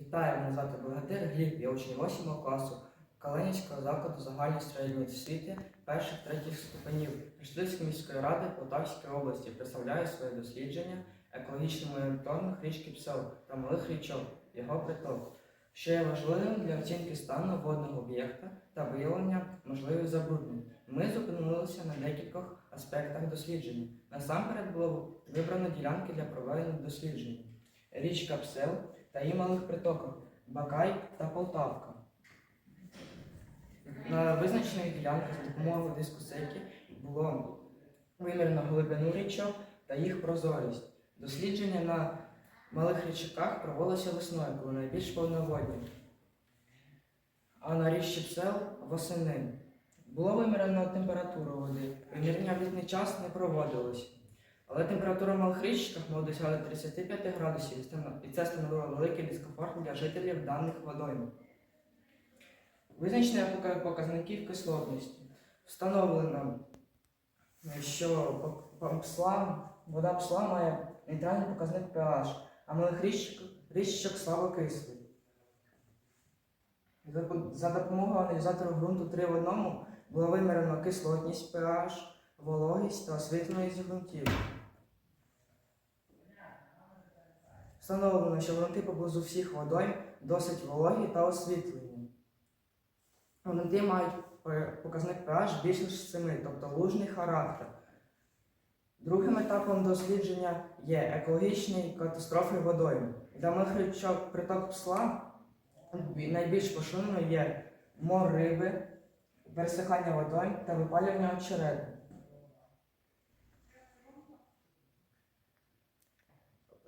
Вітаю, мене звати Богатир Гліб, я учень 8 класу Калинівського закладу загальної середньої освіти перших третіх ступенів Рештильської міської ради Полтавської області. Представляю своє дослідження екологічний моніторинг річки Псел та малих річок, його приток, що є важливим для оцінки стану водного об'єкта та виявлення можливих забруднень. Ми зупинилися на декількох аспектах дослідження. Насамперед було вибрано ділянки для проведення досліджень. Річка Псел та її малих притоках Бакай та Полтавка. На визначених ділянках за допомогою дискусейки було вимірено глибину річок та їх прозорість. Дослідження на малих річках проводилося весною, коли найбільш повноводні. А на річці Псел восени. Було вимірено температуру води. Виміряння в літній час не проводилось. Але температура в малих річках може досягати 35 градусів, і це становило великий дискомфорт для жителів даних водойм. Визначення показників кислотності. Встановлено, що псла, вода псла має нейтральний показник pH, а малих річок слабокислий. За, допомогою аналізатору ґрунту 3 в 1 було вимірено кислотність pH, вологість та освітленість ґрунтів. Встановлено, що ґрунти поблизу всіх водойм досить вологі та освітлені. Ґрунти мають е, показник pH більше ніж 7, тобто лужний характер. Другим етапом дослідження є екологічні катастрофи водойм. Для малих річок приток псла найбільш поширеною є мор риби, пересихання водойм та випалювання очерету.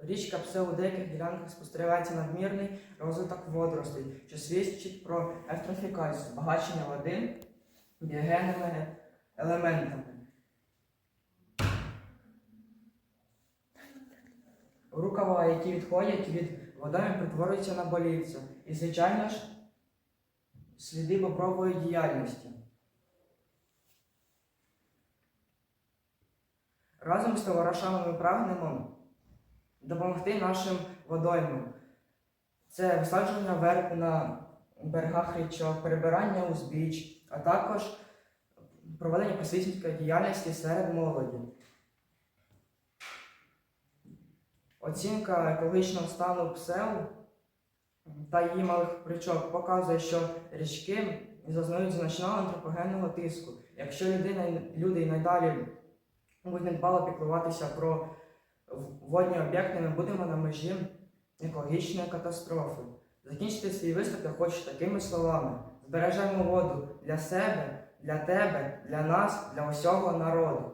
Річка Псел у деяких ділянках спостерігається надмірний розвиток водоростей, що свідчить про ефтрофікацію, збагачення води біогенними елементами. Рукава, які відходять від водойми, перетворюються на болівця. І, звичайно ж, сліди бобрової діяльності. Разом з товаришами ми прагнемо допомогти нашим водоймам. Це висадження верб на берегах річок, перебирання узбіч, а також проведення просвітницької діяльності серед молоді. Оцінка екологічного стану псел та її малих річок показує, що річки зазнають значного антропогенного тиску. Якщо людина, люди й надалі будуть недбало піклуватися про водні об'єкти, ми будемо на межі екологічної катастрофи. Закінчити свій виступ я хочу такими словами: збережемо воду для себе, для тебе, для нас, для усього народу.